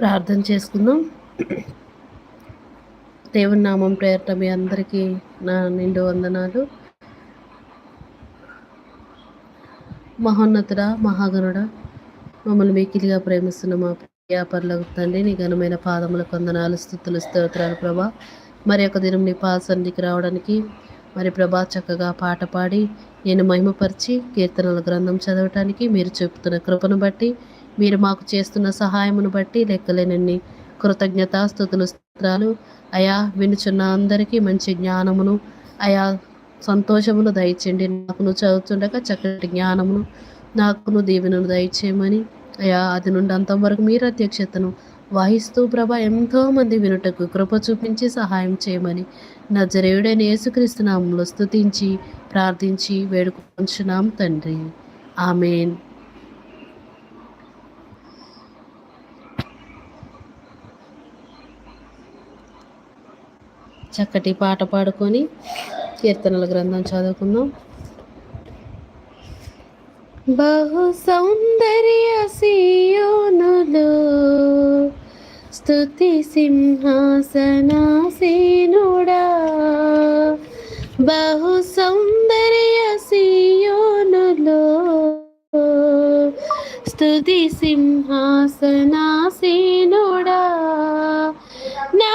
ప్రార్థన చేసుకుందాం. దేవుని నామం పేరట మీ అందరికీ నా నిండు వందనాలు. మహోన్నతుడ మహాగణుడ మమ్మల్ని మీకిలిగా ప్రేమిస్తున్న మా వ్యాపారులకు తండ్రి నీ ఘనమైన పాదముల కొందనాలు స్థుతులు స్తోత్రాలు ప్రభా. మరి ఒక దినం నీ పాసన్నికి రావడానికి మరి ప్రభా చక్కగా పాట పాడి నేను మహిమపరిచి కీర్తనల గ్రంథం చదవటానికి మీరు చెప్తున్న కృపను బట్టి మీరు మాకు చేస్తున్న సహాయమును బట్టి లెక్కలేనన్ని కృతజ్ఞతాస్థుతులు స్తోత్రాలు. అయా వినుచున్న అందరికీ మంచి జ్ఞానమును. అయా సంతోషమును దయచేయండి. నాకును చదువుతుండగా చక్కటి జ్ఞానమును నాకును దీవెనను దయచేయమని. అయా అది నుండి అంతవరకు మీరు అధ్యక్షతను వహిస్తూ ప్రభ ఎంతో మంది వినుటకు కృప చూపించి సహాయం చేయమని. నజరేయుడైన యేసుక్రీస్తు నామంలో స్తుతించి ప్రార్థించి వేడుకుంటున్నాం తండ్రి. ఆమెన్. చక్కటి పాట పాడుకొని కీర్తనల గ్రంథం చదువుకుందాం. బహు సౌందర్య సీయోనులు స్థుతి సింహాసనాసీనుడా. బహు సౌందర్య సియోనులో స్థుతి సింహాసనాసీనుడా. నా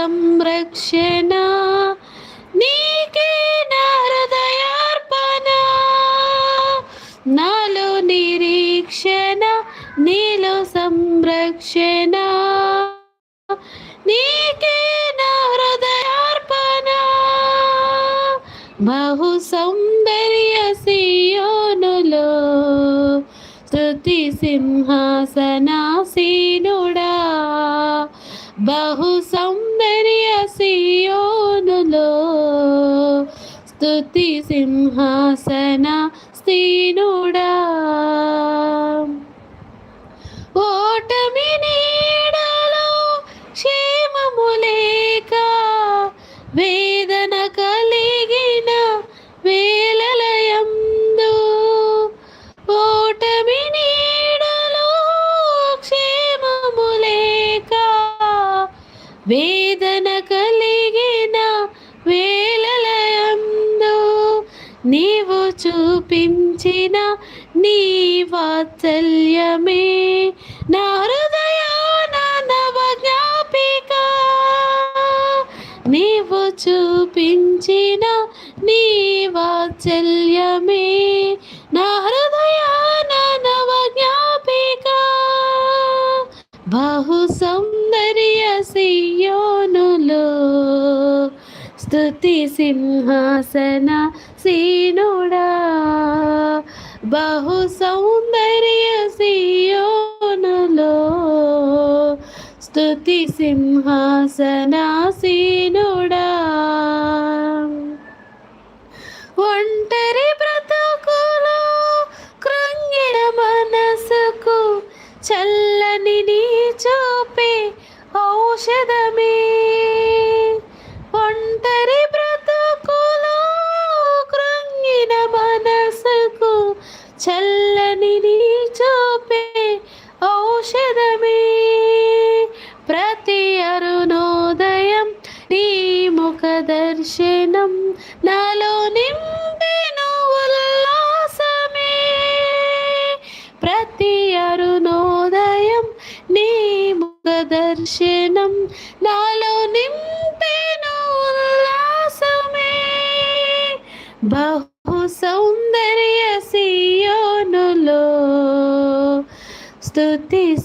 సంరక్షణ నీకే నా హృదయార్పణ నాలో నిరీక్షణ నీలో సంరక్షణ. నీకే నా హృదయార్పణ బహు సౌందర్య సియోనులో స్తుతి సింహాసనా. స్తుతి సింహాసన నీవు చూపించిన నీ వాత్సల్యమే. నా హృదయాన నవజ్ఞాపిక. నీవు చూపించిన నీ వాత్సల్యమే. నా హృదయాన నవజ్ఞాపిక. బహు సౌందర్య సియోనులో. స్తుతి సింహాసన సీనుడా బహు సౌందర్య సీయోనలో స్థుతి సింహాసనాసీనుడా ఒంటరి బ్రతుకులో కృంగిన మనసుకు చల్లని నీ చూపే ఔషధమే.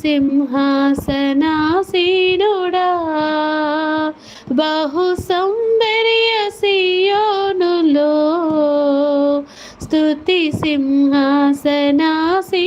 సింహాసనాసీనుడా. బహు సౌందర్య సియోనులో స్తుతి సింహాసనాసీ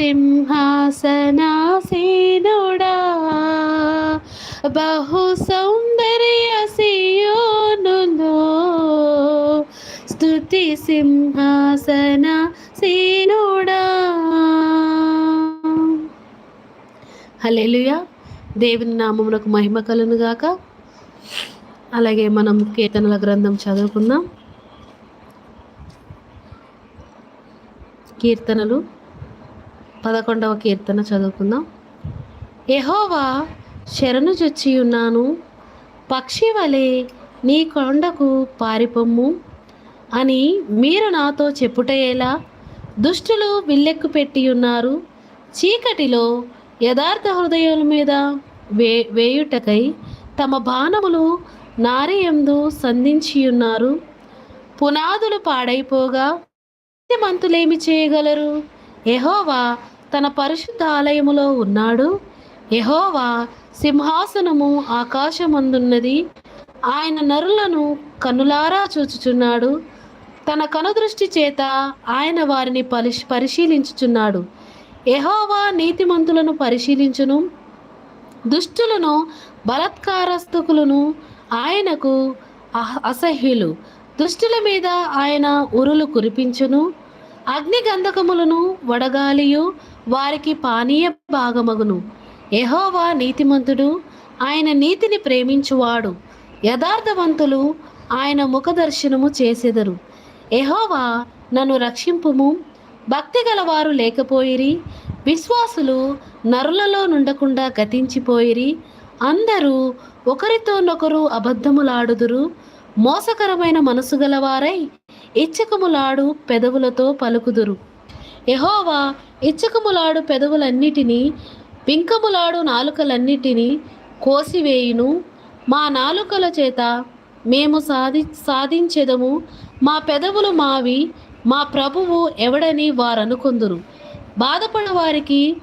సింహాసనాసీనుడా బహు సౌందర్య స్థుతి స్తుతి సింహాసనాసీనుడా హల్లెలూయా దేవుని నామమునకు మహిమ కలను గాక అలాగే మనం కీర్తనల గ్రంథం చదువుకుందాం కీర్తనలు పదకొండవ కీర్తన చదువుకుందాం. ఎహోవా శరణు చొచ్చి ఉన్నాను పక్షి వలె నీ కొండకు పారిపొమ్ము అని మీరు నాతో చెప్పుటయేలా దుష్టులు విల్లెక్కు పెట్టి ఉన్నారు చీకటిలో యథార్థ హృదయాల మీద వే వేయుటకై తమ బాణములు నారయందు సంధించి ఉన్నారు పునాదులు పాడైపోగా మంతులేమి చేయగలరు? యహోవా తన పరిశుద్ధ ఆలయములో ఉన్నాడు. యహోవా సింహాసనము ఆకాశమందున్నది. ఆయన నరులను కనులారా చూచుచున్నాడు. తన కనుదృష్టి చేత ఆయన వారిని పరిశ్ పరిశీలించుచున్నాడు. యహోవా నీతిమంతులను పరిశీలించును. దుష్టులను బలత్కారస్తుకులను ఆయనకు అసహ్యులు. దుష్టుల మీద ఆయన ఉరులు కురిపించును. అగ్ని గంధకములను వడగాలియు వారికి పానీయ భాగమగును. ఎహోవా నీతిమంతుడు ఆయన నీతిని ప్రేమించువాడు. యథార్థవంతులు ఆయన ముఖదర్శనము చేసెదరు. ఎహోవా నన్ను రక్షింపుము. భక్తి గలవారు లేకపోయిరి. విశ్వాసులు నరులలో నుండకుండా గతించిపోయిరి. అందరూ ఒకరితోనొకరు అబద్ధములాడుదురు. మోసకరమైన మనసు గలవారై ఇచ్చకములాడు పెదవులతో పలుకుదురు. యహోవా ఇచ్చకములాడు పెదవులన్నిటినీ పింకములాడు నాలుకలన్నిటినీ కోసివేయును. మా నాలుకల చేత మేము సాధి సాధించెదము. మా పెదవులు మావి మా ప్రభువు ఎవడని వారనుకొందురు. బాధపడవారికి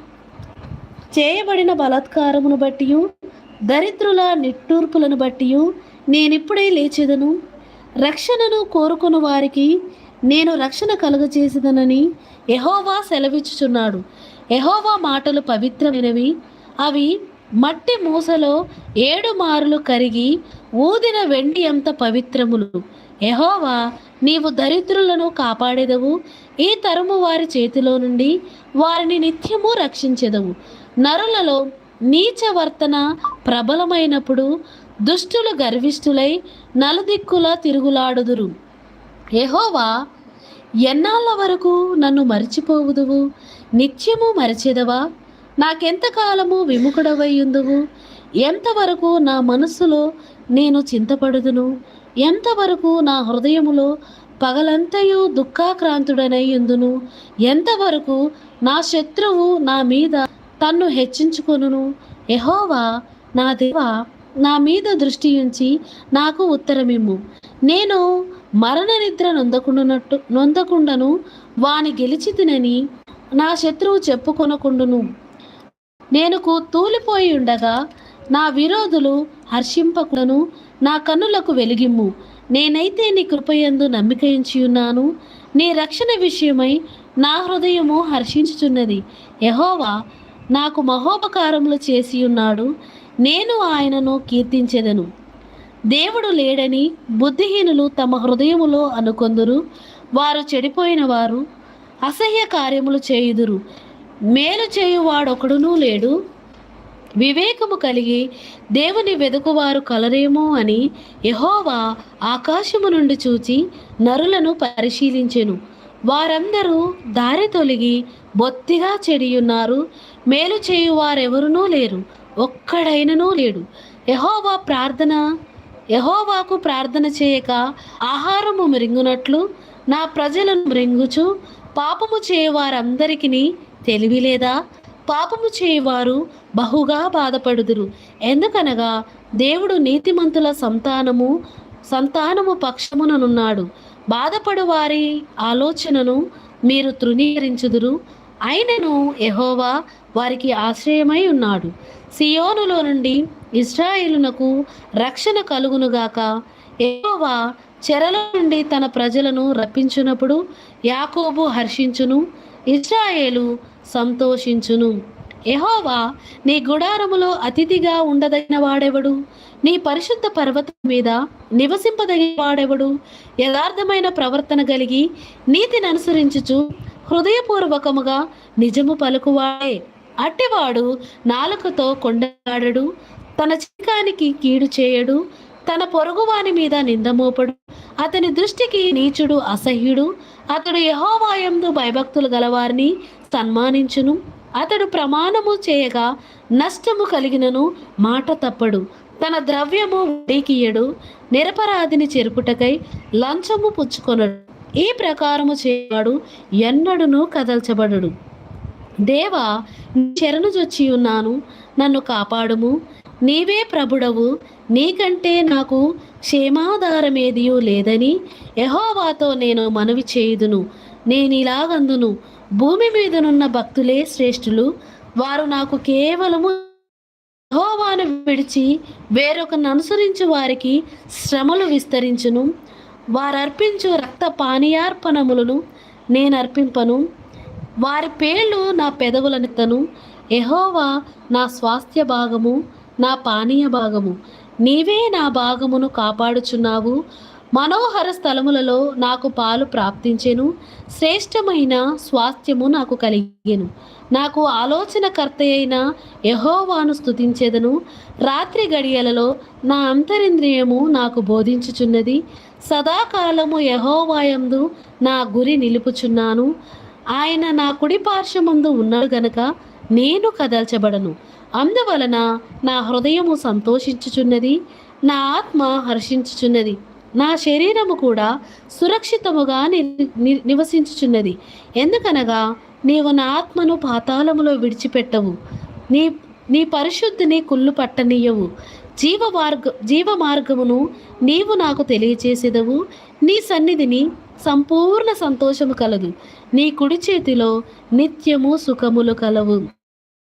చేయబడిన బలాత్కారమును బట్టి దరిద్రుల నిట్టూర్పులను బట్టి నేనిప్పుడే లేచెదను. రక్షణను కోరుకుని వారికి నేను రక్షణ కలుగజేసేదనని ఎహోవా సెలవిచ్చుచున్నాడు. ఎహోవా మాటలు పవిత్రమైనవి. అవి మట్టి మూసలో ఏడు మారులు కరిగి ఊదిన వెండి అంత పవిత్రములు. ఎహోవా నీవు దరిద్రులను కాపాడేదవు. ఈ తరము వారి చేతిలో నుండి వారిని నిత్యము రక్షించెదవు. నరులలో నీచ వర్తన ప్రబలమైనప్పుడు దుష్టులు గర్విష్ఠులై నలుదిక్కులా తిరుగులాడుదురు. ఎహోవా ఎన్నాళ్ళ వరకు నన్ను మరిచిపోవుదువు? నిత్యము మరిచెదవా? నాకెంతకాలము విముఖుడవయ్యుందువు? ఎంతవరకు నా మనస్సులో నేను చింతపడుదును? ఎంతవరకు నా హృదయములో పగలంతయు దుఃఖాక్రాంతుడనయ్యుందును? ఎంతవరకు నా శత్రువు నా మీద తన్ను హెచ్చించుకొనును? ఎహోవా నా దేవా నా మీద దృష్టి ఉంచి నాకు ఉత్తరమిమ్ము. నేను మరణ నిద్ర నొందకుండునట్టు నొందకుండను వాని గెలిచితినని నా శత్రువు చెప్పుకొనకుండును. నేను తూలిపోయి ఉండగా నా విరోధులు హర్షింపకులను నా కన్నులకు వెలిగిమ్ము. నేనైతే నీ కృపయందు నమ్మికయించి ఉన్నాను నీ రక్షణ విషయమై నా హృదయము హర్షించుచున్నది. యహోవా నాకు మహోపకారములు చేసి ఉన్నాడు నేను ఆయనను కీర్తించెదను. దేవుడు లేడని బుద్ధిహీనులు తమ హృదయములో అనుకొందురు. వారు చెడిపోయిన వారు అసహ్య కార్యములు చేయుదురు. మేలు చేయువాడొకడునూ లేడు. వివేకము కలిగి దేవుని వెదుకువారు కలరేమో అని యహోవా ఆకాశము నుండి చూచి నరులను పరిశీలించెను. వారందరూ దారి తొలగి బొత్తిగా చెడియున్నారు. మేలు చేయువారెవరునూ లేరు. ఒక్కడైననూ లేడు. యహోవా ప్రార్థన యహోవాకు ప్రార్థన చేయక ఆహారము మృంగునట్లు నా ప్రజలను మృంగుచు పాపము చేయవారందరికీ తెలివి లేదా పాపము చేయవారు బహుగా బాధపడుదురు. ఎందుకనగా దేవుడు నీతిమంతుల సంతానము సంతానము పక్షముననున్నాడు. బాధపడు వారి ఆలోచనను మీరు తృణీకరించుదురు. ఆయనను ఎహోవా వారికి ఆశ్రయమై ఉన్నాడు. సియోనులో నుండి ఇస్రాయేలునకు రక్షణ కలుగునుగాక ఎహోవా చెరల నుండి తన ప్రజలను రప్పించునప్పుడు యాకోబు హర్షించును ఇస్రాయేలు సంతోషించును. ఎహోవా నీ గుడారములో అతిథిగా ఉండదగిన వాడెవడు? నీ పరిశుద్ధ పర్వతం మీద నివసింపదగిన వాడెవడు? యథార్థమైన ప్రవర్తన కలిగి నీతిని అనుసరించుచు హృదయపూర్వకముగా నిజము పలుకువాడే అట్టివాడు నాలుకతో కొండగాడడు తన చికానికి కీడు చేయడు. తన పొరుగువాని మీద నిందమోపడు అతని దృష్టికి నీచుడు అసహ్యుడు. అతడు యహోవాయందు భయభక్తులు గలవారిని సన్మానించును. అతడు ప్రమాణము చేయగా నష్టము కలిగినను మాట తప్పడు. తన ద్రవ్యము వడ్డీకియడు నిరపరాధిని చెరుపుటకై లంచము పుచ్చుకొనడు. ఈ ప్రకారము చేయవాడు ఎన్నడును కదల్చబడడు దేవా నీ శరణు ఉన్నాను. నన్ను కాపాడుము. నీవే ప్రభుడవు. నీకంటే నాకు క్షేమాధారమేదియూ లేదని యహోవాతో నేను మనవి చేయుదును. నేనిలాగందును భూమి మీదనున్న భక్తులే శ్రేష్ఠులు. వారు నాకు కేవలము యహోవాను విడిచి వేరొకను అనుసరించు వారికి శ్రమలు విస్తరించును. వారర్పించు రక్త పానీయార్పణములను నేను అర్పింపను వారి పేర్లు నా పెదవులనెత్తను. ఎహోవా నా స్వాస్థ్య భాగము నా పానీయ భాగము. నీవే నా భాగమును కాపాడుచున్నావు. మనోహర స్థలములలో నాకు పాలు ప్రాప్తించెను. శ్రేష్టమైన స్వాస్థ్యము నాకు కలిగెను. నాకు ఆలోచనకర్త అయిన యహోవాను స్తుతించెదను. రాత్రి గడియలలో నా అంతరింద్రియము నాకు బోధించుచున్నది. సదాకాలము యహోవాయందు నా గురి నిలుపుచున్నాను. ఆయన నా కుడి పార్శ్వమందు ఉన్నాడు గనక నేను కదల్చబడను. అందువలన నా హృదయము సంతోషించుచున్నది నా ఆత్మ హర్షించుచున్నది నా శరీరము కూడా సురక్షితముగా ని నివసించుచున్నది. ఎందుకనగా నీవు నా ఆత్మను పాతాళములో విడిచిపెట్టవు. నీ నీ పరిశుద్ధిని కుళ్ళు పట్టనీయవు. జీవ మార్గ జీవ మార్గమును నీవు నాకు తెలియచేసేదవు. నీ సన్నిధిని సంపూర్ణ సంతోషము కలదు. నీ కుడి చేతిలో నిత్యము సుఖములు కలవు.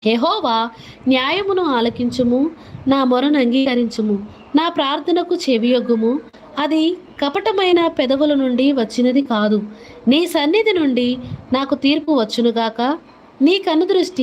యెహోవా న్యాయమును ఆలకించుము. నా మొరను అంగీకరించుము. నా ప్రార్థనకు చెవియొగ్గుము. అది కపటమైన పెదవుల నుండి వచ్చినది కాదు. నీ సన్నిధి నుండి నాకు తీర్పు వచ్చునుగాక. నీ కనుదృష్టి